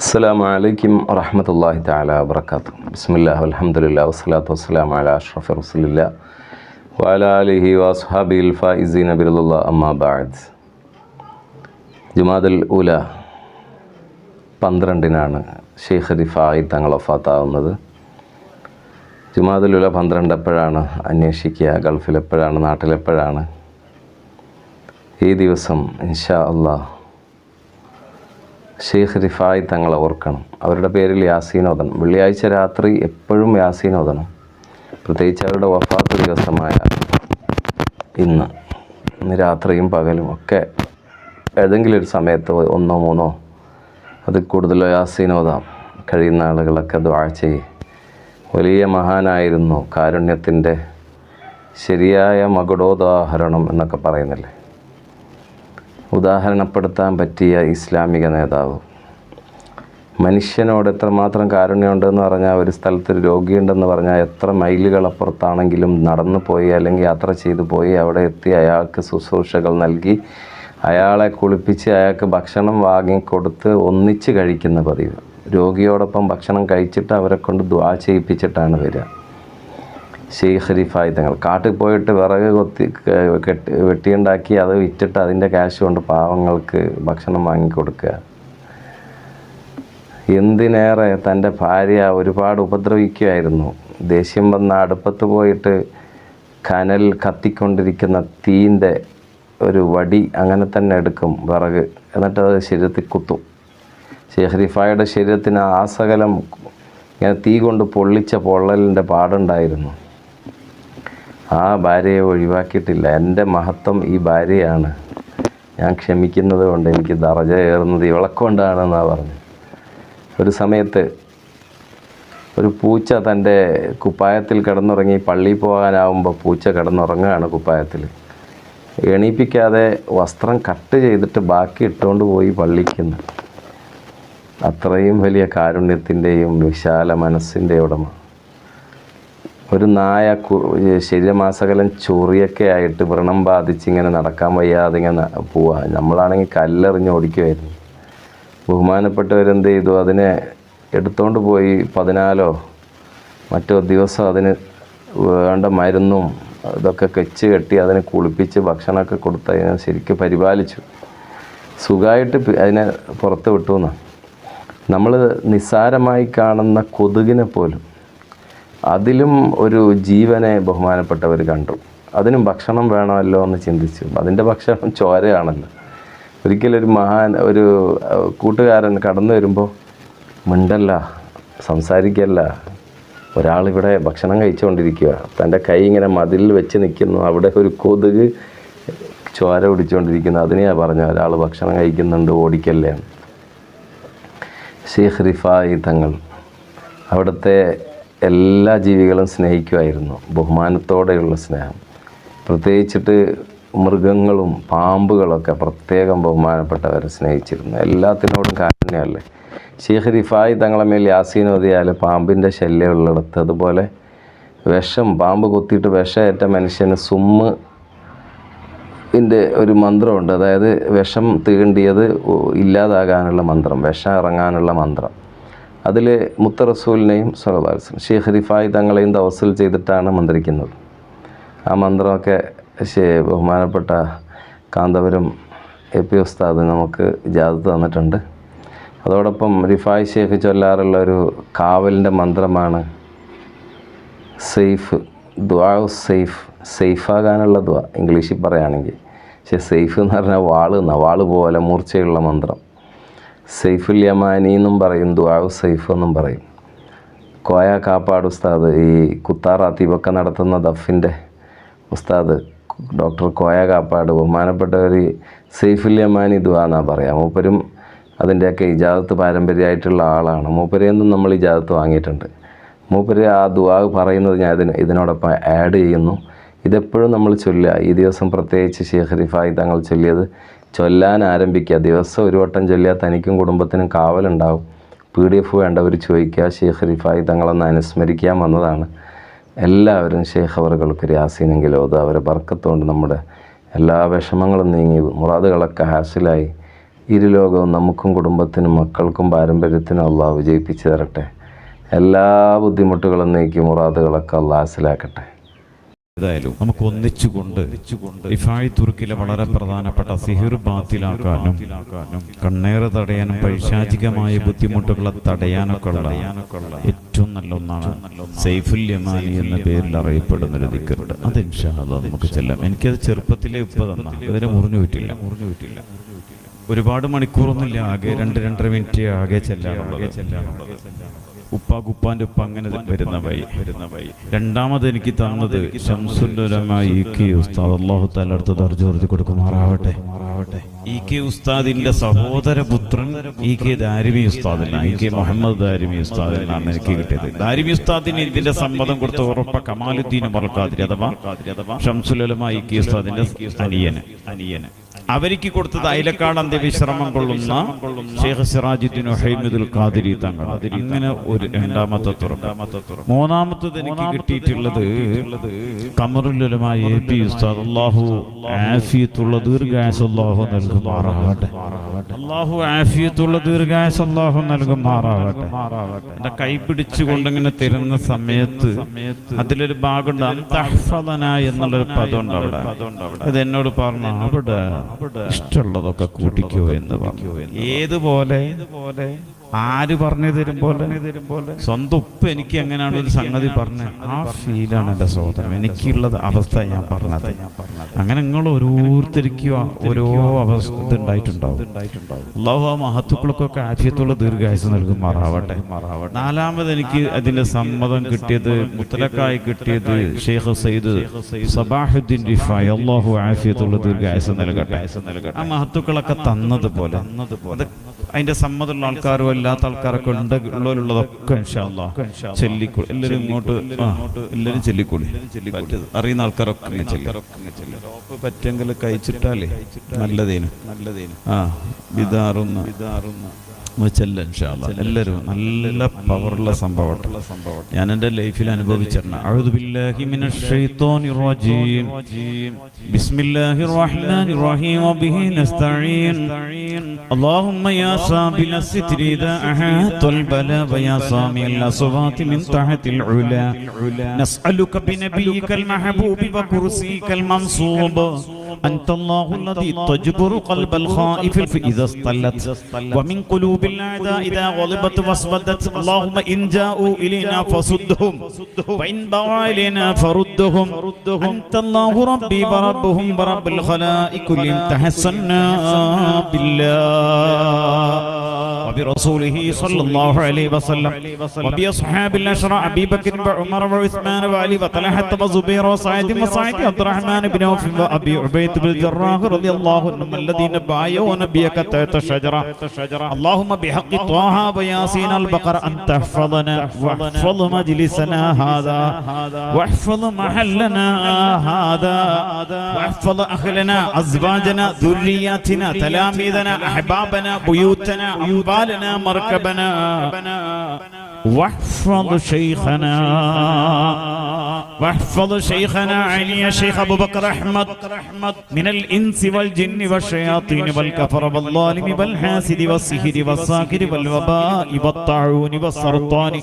അസ്സലാമു അലൈക്കും വറഹമത്തല്ലാഹി താല വർക്കാത്തു ബിസ്മില്ലാഹി അലഹമുല്ലാ വസ്സലാത്തു വസ്സലാമു അല അഷ്റഫി റസുലില്ല വാലാലിഹി വാസ്ഹാബി വഅസ്ഹാബിഹിൽ ഫായിസീന അമ്മാബാദ് ജുമാദുൽ ഉല പന്ത്രണ്ടിനാണ് ഷെയ്ഖ് റിഫായി തങ്ങൾ ഒഫാത്താവുന്നത് ജുമാദുൽ ഉല പന്ത്രണ്ട് എപ്പോഴാണ് അന്വേഷിക്കുക ഗൾഫിലെപ്പോഴാണ് നാട്ടിലെപ്പോഴാണ്? ഈ ദിവസം ഇൻഷാ അള്ളാഹ് ഷെയ്ഖ് റിഫായി തങ്ങളെ ഓർക്കണം. അവരുടെ പേരിൽ ഓതണം. വെള്ളിയാഴ്ച രാത്രി എപ്പോഴും ഓതണം. പ്രത്യേകിച്ച് അവരുടെ വഫാത്ത് ദിവസമായ ഇന്ന്. ഇന്ന് രാത്രിയും പകലും ഒക്കെ ഏതെങ്കിലും ഒരു സമയത്ത് ഒന്നോ മൂന്നോ അത് കൂടുതലോ യാസീനോദാം കഴിയുന്ന ആളുകളൊക്കെ ദ്വാ ചെയ്യും. വലിയ മഹാനായിരുന്നു കാരുണ്യത്തിന്റെ ശരിയായ മകുടോദാഹരണം എന്നൊക്കെ പറയുന്നില്ലേ? ഉദാഹരണപ്പെടുത്താൻ പറ്റിയ ഇസ്ലാമിക നേതാവ്. മനുഷ്യനോട് എത്രമാത്രം കാരുണ്യമുണ്ടെന്ന് പറഞ്ഞാൽ ഒരു സ്ഥലത്ത് ഒരു രോഗിയുണ്ടെന്ന് പറഞ്ഞാൽ എത്ര മൈലുകൾ അപ്പുറത്താണെങ്കിലും നടന്നു പോയി അല്ലെങ്കിൽ യാത്ര ചെയ്തു പോയി അവിടെ എത്തി അയാൾക്ക് ശുശ്രൂഷകൾ നൽകി അയാളെ കുളിപ്പിച്ച് അയാൾക്ക് ഭക്ഷണം വാങ്ങിക്കൊടുത്ത് ഒന്നിച്ച് കഴിക്കുന്ന പതിവ്. രോഗിയോടൊപ്പം ഭക്ഷണം കഴിച്ചിട്ട് അവരെ കൊണ്ട് ദ്വാ ചെയ്യിപ്പിച്ചിട്ടാണ് വരിക. ഷെയ്ഖ് ഖലീഫായി തങ്ങൾ കാട്ടിൽ പോയിട്ട് വിറക് കൊത്തി കെട്ടി വെട്ടിയുണ്ടാക്കി അത് വിറ്റിട്ട് അതിന്റെ ക്യാഷ് കൊണ്ട് പാവങ്ങൾക്ക് ഭക്ഷണം വാങ്ങിക്കൊടുക്കുക. എന്തിനേറെ തന്റെ ഭാര്യ ഒരുപാട് ഉപദ്രവിക്കുമായിരുന്നു ദേഷ്യം വന്ന അടുപ്പത്ത് പോയിട്ട് കനൽ കത്തിക്കൊണ്ടിരിക്കുന്ന തീന്റെ ഒരു വടി അങ്ങനെ തന്നെ എടുക്കും വിറക്. എന്നിട്ട് അത് ശരീരത്തിൽ കുത്തും. ഷെഹ്രിഫായുടെ ശരീരത്തിന് ആസകലം ഇങ്ങനെ തീ കൊണ്ട് പൊള്ളിച്ച പൊള്ളലിന്റെ പാടുണ്ടായിരുന്നു. ആ ഭാര്യയെ ഒഴിവാക്കിയിട്ടില്ല. എന്റെ മഹത്വം ഈ ഭാര്യയാണ്. ഞാൻ ക്ഷമിക്കുന്നത് കൊണ്ട് എനിക്ക് ദറജ ഏറുന്നത് ഇവളക്കൊണ്ടാണെന്നാണ് പറഞ്ഞു ഒരു സമയത്ത് ഒരു പൂച്ച തന്റെ കുപ്പായത്തിൽ കിടന്നുറങ്ങി പള്ളിയിൽ പോകാനാവുമ്പോൾ പൂച്ച കിടന്നുറങ്ങുകയാണ് കുപ്പായത്തിൽ എണീപ്പിക്കാതെ വസ്ത്രം കട്ട് ചെയ്തിട്ട് ബാക്കി ഇട്ടുകൊണ്ട് പോയി പള്ളിക്കുന്നു. അത്രയും വലിയ കാരുണ്യത്തിന്റെയും വിശാല മനസ്സിന്റെ ഉടമ. ഒരു നായ ശരീരമാസകലം ചൊറിയൊക്കെ ആയിട്ട് വ്രണം ബാധിച്ച് ഇങ്ങനെ നടക്കാൻ വയ്യാതെ ഇങ്ങനെ പോവാ. നമ്മളാണെങ്കിൽ കല്ലെറിഞ്ഞ് ഓടിക്കുമായിരുന്നു ബഹുമാനപ്പെട്ടവരെന്ത് ചെയ്തു? അതിനെ എടുത്തോണ്ട് പോയി പതിനാലോ മറ്റോ ദിവസം അതിന് വേണ്ട മരുന്നും ഇതൊക്കെ കെച്ച് കെട്ടി അതിനെ കുളിപ്പിച്ച് ഭക്ഷണമൊക്കെ കൊടുത്ത് അതിനെ ശരിക്കും പരിപാലിച്ചു. സുഖമായിട്ട് അതിനെ പുറത്ത് വിട്ടു എന്നാണ് നമ്മൾ നിസ്സാരമായി കാണുന്ന കൊതുകിനെ പോലും അതിലും ഒരു ജീവനെ ബഹുമാനപ്പെട്ടവർ കണ്ടു. അതിനും ഭക്ഷണം വേണമല്ലോ എന്ന് ചിന്തിച്ചു. അതിന്റെ ഭക്ഷണം ചോരയാണല്ലോ. ഒരിക്കലൊരു മഹാൻ ഒരു കൂട്ടുകാരൻ കടന്നു വരുമ്പോൾ മിണ്ടല്ല സംസാരിക്കല്ല. ഒരാളിവിടെ ഭക്ഷണം കഴിച്ചുകൊണ്ടിരിക്കുക തന്റെ കൈ ഇങ്ങനെ മതിലിൽ വെച്ച് നിൽക്കുന്നു. അവിടെ ഒരു കൊതുക് ചോര പിടിച്ചുകൊണ്ടിരിക്കുന്നു അതിനെയാണ് പറഞ്ഞ ഒരാൾ ഭക്ഷണം കഴിക്കുന്നുണ്ട് ഓടിക്കല്ലേ. ഷെയ്ഖ് റിഫായി തങ്ങൾ അവിടുത്തെ എല്ലാ ജീവികളും സ്നേഹിക്കുമായിരുന്നു. ബഹുമാനത്തോടെയുള്ള സ്നേഹം. പ്രത്യേകിച്ചിട്ട് മൃഗങ്ങളും പാമ്പുകളൊക്കെ പ്രത്യേകം ബഹുമാനപ്പെട്ടവരെ സ്നേഹിച്ചിരുന്നു. എല്ലാത്തിനോടും കാരുണ്യമല്ലേ? ഷെയ്ഖ് റിഫായി തങ്ങളെ മേൽ യാസീൻ ഓതിയാൽ പാമ്പിന്റെ ശല്യം ഉള്ളിടത്ത് അതുപോലെ വിഷം പാമ്പ് കുത്തിയിട്ട് വിഷമേറ്റ മനുഷ്യന് സുമ്മ് ഇതിന്റെ ഒരു മന്ത്രമുണ്ട്. അതായത് വിഷം തീണ്ടിയത് ഇല്ലാതാകാനുള്ള മന്ത്രം വിഷം ഇറങ്ങാനുള്ള മന്ത്രം. അതിൽ മുത്ത റസൂലിനെയും സഹബാൽസും ഷെയ്ഖ് റിഫായി തങ്ങളെയും തവസൽ ചെയ്തിട്ടാണ് മന്ത്രിക്കുന്നത്. ആ മന്ത്രമൊക്കെ ബഹുമാനപ്പെട്ട കാന്തപുരം എ പി ഉസ്താദ് നമുക്ക് ഇജാദത്ത് തന്നിട്ടുണ്ട്. അതോടൊപ്പം റിഫായ് ഷേഖ് ചൊല്ലാറുള്ള ഒരു കാവലിന്റെ മന്ത്രമാണ് സെയ്ഫ് ദ്വാ സെയ്ഫ് സേഫാകാനുള്ള ദ്വാ ഇംഗ്ലീഷിൽ പറയുകയാണെങ്കിൽ. പക്ഷേ സേഫ് എന്ന് പറഞ്ഞാൽ വാൾ എന്നാണ് വാൾ പോലെ മൂർച്ചയുള്ള മന്ത്രം. സൈഫുൽ യമാനി എന്നും പറയും ദുവാവ് സൈഫ് എന്നും പറയും. കോയ കാപ്പാട് ഉസ്താദ് ഈ കുത്താർ അതീബൊക്കെ നടത്തുന്ന ദഫിന്റെ ഉസ്താദ് ഡോക്ടർ കോയ കാപ്പാട് ബഹുമാനപ്പെട്ടവർ സെയ്ഫുൽ യമാനി ദുആ എന്നാ പറയാം. മൂപ്പരും അതിന്റെയൊക്കെ ഇജാദത്ത് പാരമ്പര്യമായിട്ടുള്ള ആളാണ്. മൂപ്പരിൽ നിന്നും നമ്മൾ ഇജാദത്ത് വാങ്ങിയിട്ടുണ്ട്. മൂപ്പര് ആ ദുആ പറയുന്നത് ഞാൻ ഇതിന് ഇതിനോടൊപ്പം ആഡ് ചെയ്യുന്നു. ഇതെപ്പോഴും നമ്മൾ ചൊല്ലുക. ഈ ദിവസം പ്രത്യേകിച്ച് ഷെയ്ഖ് റിഫായി തങ്ങൾ ചൊല്ലിയത് ചൊല്ലാൻ ആരംഭിക്കുക. ദിവസം ഒരു വട്ടം ചൊല്ലിയാൽ തനിക്കും കുടുംബത്തിനും കാവലുണ്ടാവും. പി ഡി എഫ് വേണ്ടവർ ചോദിക്കുക ഷെയ്ഖ് റിഫായി തങ്ങളൊന്ന് അനുസ്മരിക്കാൻ വന്നതാണ്. എല്ലാവരും ഷെയ്ഖ് അവറുകൾക്ക് യാസീനെങ്കിലും അത് അവരെ ബർക്കത്തുകൊണ്ട് നമ്മുടെ എല്ലാ വിഷമങ്ങളും നീങ്ങി മുറാദുകളൊക്കെ ഹാസിലായി. ഇരുലോകവും നമുക്കും കുടുംബത്തിനും മക്കൾക്കും പാരമ്പര്യത്തിനും അള്ളാഹ് വിജയിപ്പിച്ചു തരട്ടെ. എല്ലാ ബുദ്ധിമുട്ടുകളും നീക്കി മുറാദുകളൊക്കെ അള്ളാഹ് ഹാസിലാക്കട്ടെ. ഏതായാലും നമുക്ക് ഒന്നിച്ചുകൊണ്ട് ഇഫായി തുർക്കിലെ വളരെ പ്രധാനപ്പെട്ട സിഹിർ ബാത്തിലാക്കാനും കണ്ണേറ് തടയാനും പൈശാചികമായ ബുദ്ധിമുട്ടുകളെ തടയാനൊക്കെ ഉള്ള ഏറ്റവും നല്ല ഒന്നാണ് സൈഫുൽ യമാനി എന്ന പേരിൽ അറിയപ്പെടുന്ന ഒരു ദിക്കറുണ്ട് അത് ഇൻഷാ അല്ലാഹ് നമുക്ക് ചെല്ലാം. എനിക്കത് ചെറുപ്പത്തിലെ ഉപ്പ തന്ന. ഇതിനെ മുറിഞ്ഞു വിട്ടില്ല. മുറിഞ്ഞു വിട്ടില്ല. ഒരുപാട് മണിക്കൂറൊന്നുമില്ല. ആകെ രണ്ട് രണ്ടര മിനിറ്റ് ആകെ ചെല്ലാനുള്ളത്. ഉപ്പ കുപ്പാന്റെ ഉപ്പ അങ്ങനെ വരുന്ന വഴി. വരുന്ന വഴി. രണ്ടാമത് എനിക്ക് തന്നത് ഷംസുല്ലമായി ഇ കെ ഉസ്താദ്. അള്ളാഹു താല അടുത്ത് കൊടുക്കുമാറാവട്ടെ. കൊടുക്കുമാറാവട്ടെ. ഇ കെ ഉസ്താദിന്റെ സഹോദര പുത്രൻ ഇ കെ ദാരിമി ഉസ്താദിനാണ്. ഇ കെ മുഹമ്മദ് ദാരിമി ഉസ്താദിനാണ് എനിക്ക് കിട്ടിയത്. ദാരിമി ഉസ്താദിന് ഇതിന്റെ സമ്മതം കൊടുത്ത ഉറപ്പ കമാലുദ്ദീൻ മറക്കാതിരി അഥവാ ഷംസുലമായി ഇ കെ ഉസ്താദിന്റെ അനിയന്. അനിയന്. അവർക്ക് കൊടുത്തത് അയലക്കാട് അന്ത്യവിശ്രമം കൊള്ളുന്ന ഷെയ്ഖ് സിറാജുദ്ദീൻ ഹൈമദുൽ ഖാദിരി തങ്ങൾ അങ്ങനെ ഒരു രണ്ടാമത്തെ തുറ മൂന്നാമത്തത് എനിക്ക് കിട്ടിയിട്ടുള്ളത് കമറുലമായ എ പി ഉസ്താദ് അള്ളാഹു ആഫിയത്തുള്ള ദീർഘായസ് അള്ളാഹു നൽകുമാറാകട്ടെ. അള്ളാഹു ആഫിയത്തുള്ള ദീർഘായസ് അള്ളാഹു നൽകുമാറാകട്ടെ. എന്റെ കൈ പിടിച്ചുകൊണ്ടിങ്ങനെ തരുന്ന സമയത്ത് അതിലൊരു ഭാഗമുണ്ട്. അന്തഹ്ഫദന എന്നുള്ളൊരു ഉണ്ട് അവിടെ. അത് എന്നോട് പറഞ്ഞു അവിടെ. ഇഷ്ടമുള്ളതൊക്കെ കൂട്ടിക്കോ എന്ന് പറഞ്ഞു. ഏതുപോലെ? ആര് പറഞ്ഞു തരും പോലെ? സ്വന്തം ഉപ്പ് എനിക്ക് എങ്ങനെയാണ് ഒരു സംഗതി പറഞ്ഞത് ആ ഫീലാണ് എന്റെ സഹോദരൻ. എനിക്കുള്ളത് അവസ്ഥ ഞാൻ പറഞ്ഞത്. അങ്ങനെ നിങ്ങൾ ഓരോരുത്തർക്കും ഓരോ അവസ്ഥ ഉണ്ടായിട്ടുണ്ടാവും അള്ളാഹു ആ മഹത്തുക്കൾക്കൊക്കെ ആദ്യത്തുള്ള ദീർഘായുസ് നൽകുമാറാവട്ടെ നാലാമത് എനിക്ക് അതിന്റെ സമ്മതം കിട്ടിയത് മുത്തലക്കായി കിട്ടിയത് ഷെയ്ഖ് സയ്യിദ് സബാഹുദ്ദീൻ റിഫായ്. അള്ളാഹു ആഫിയത്തുള്ള ദീർഘായുസ് നൽകട്ടെ. ആ മഹത്വക്കളൊക്കെ തന്നതുപോലെ. അത് അതിന്റെ സമ്മതമുള്ള ആൾക്കാരും അല്ലാത്ത ആൾക്കാരൊക്കെ ഉണ്ട് ഉള്ളവരുള്ളതൊക്കെ ചെല്ലിക്കോളി. എല്ലാവരും ഇങ്ങോട്ട് എല്ലാവരും ചെല്ലിക്കോളി. പറ്റത്. അറിയുന്ന ആൾക്കാരൊക്കെ പറ്റെങ്കിൽ കഴിച്ചിട്ടാലേ. നല്ലതേനു. നല്ലതേനു. ആ വിതാറുന്ന വിതാറുന്ന എല്ലാവരും നല്ല പവറുള്ള സംഭവം ഞാൻ എൻ്റെ ലൈഫിൽ അനുഭവിച്ചിട്ടുണ്ട് അഊദു ബില്ലാഹി മിനശ് ശൈത്വാനിർ റജീം ബിസ്മില്ലാഹിർ റഹ്മാനിർ റഹീം വബിഹി നസ്തഈൻ اللهم يا سابل الستر إذا أحاط البلاء ويا سامي الأصوات من تحت العلا نسألك بنبيك المحبوب وكرسيك المنصوب أنت الله الذي تجبر قلب الخائف إذا اصطلت ومن قلوب الأعداء إذا غلبت واسودت اللهم إن جاءوا إلينا فصدهم وإن بغوا إلينا فردهم أنت الله ربي وربهم ورب الخلائق كلهم تحسنا بالله وبرسوله صلى الله عليه وسلم. وبأصحاب الأشرع أبي بكر وعمر وعثمان وعلي وطلحة وزبير وسعيد وسعيد عبد الرحمن بن عوف وأبي عبيد بن الجراح رضي الله عنهم الذين بايعوا نبيك تحت الشجرة اللهم بحق طه وياسين البقر أن تحفظنا واحفظ مجلسنا هذا واحفظ محلنا هذا واحفظ أهلنا أزواجنا ذرياتنا تلاميذنا أحبابنا بيوتنا أموالنا مركبنا واحفظ شيخنا واحفظ شيخنا علي شيخ أبو بكر أحمد من الإنس والجن والشياطين والكفر والظالم والحاسد والسحر والساكر والوباء والطاعون والسرطان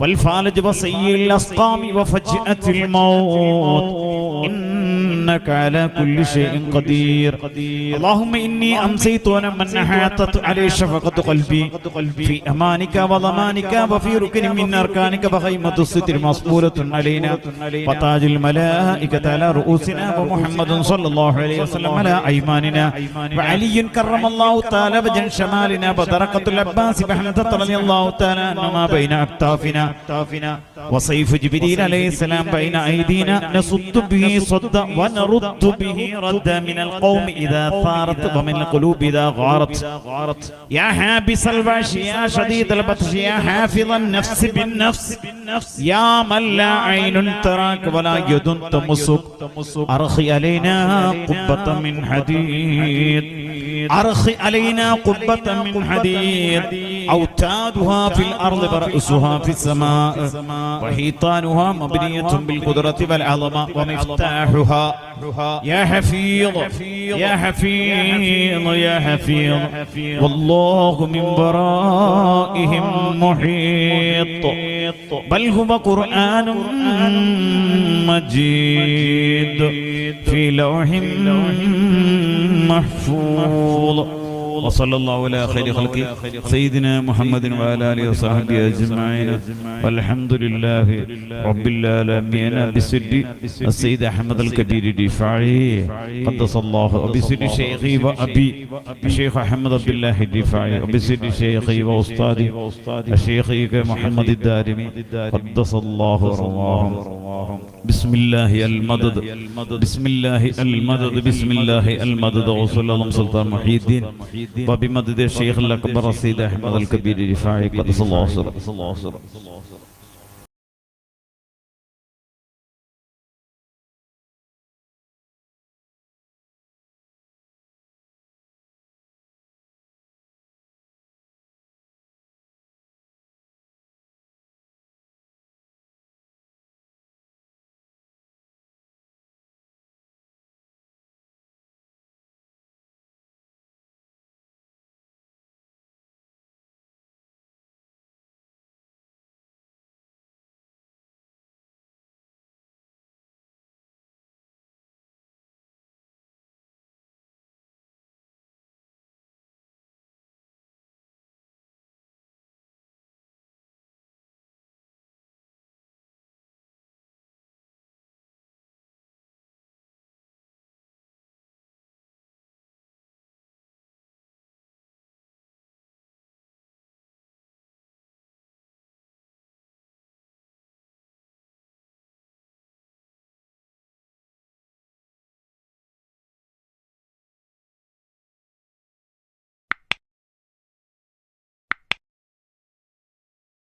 والفالج وسيء الأسقام وفجأة الموت إنك على كل شيء قدير. اللهم إني أمسيت ولمن أحاطت عليه شفقة قلبي. في أمانك وضمانك وفي ركن من أركانك وخيمة الستر مصبورة علينا. وتاج الملائكة على رؤوسنا ومحمد صلى الله عليه وسلم على أيماننا. وعلي كرم الله تعالى وجن شمالنا وطرقة العباس بحمدة رضي الله تعالى عنهما بين أكتافنا. وسيف جبريل عليه السلام بين أيدينا. نصد به صد ونرد به رد من القوم إذا ثارت ومن القلوب إذا غارت يا حابس الوحش يا شديد البطش يا حافظ النفس بالنفس يا من لا عين تراك ولا يد تمسك أرخي علينا قبة من حديد أرخ علينا قبة من حديد. أوتادها في الأرض ورأسها في السماء. وحيطانها مبنية بالقدرة والعظمة ومفتاحها. يا حفيظ. يا حفيظ. يا حفيظ. والله من ورائهم محيط. بل هو قرآن مجيد. في لوح محفوظ. Fútbol. وصلى الله على خير خلقه سيدنا محمد وعلى آله وصحبه أجمعين. والحمد لله رب العالمين. بسد السيد أحمد الكبير الدفاعي. قدس الله وبسد شيخي وأبي الشيخ أحمد عبد الله الدفاعي وبسد شيخي وأستاذي الشيخ محمد الدارمي. قدس الله رواهم بسم الله المدد. بسم الله المدد. بسم الله المدد. وصلى الله سلطان محي الدين. وبمدد الشيخ الأكبر السيد أحمد الكبير الرفاعي قدس الله سره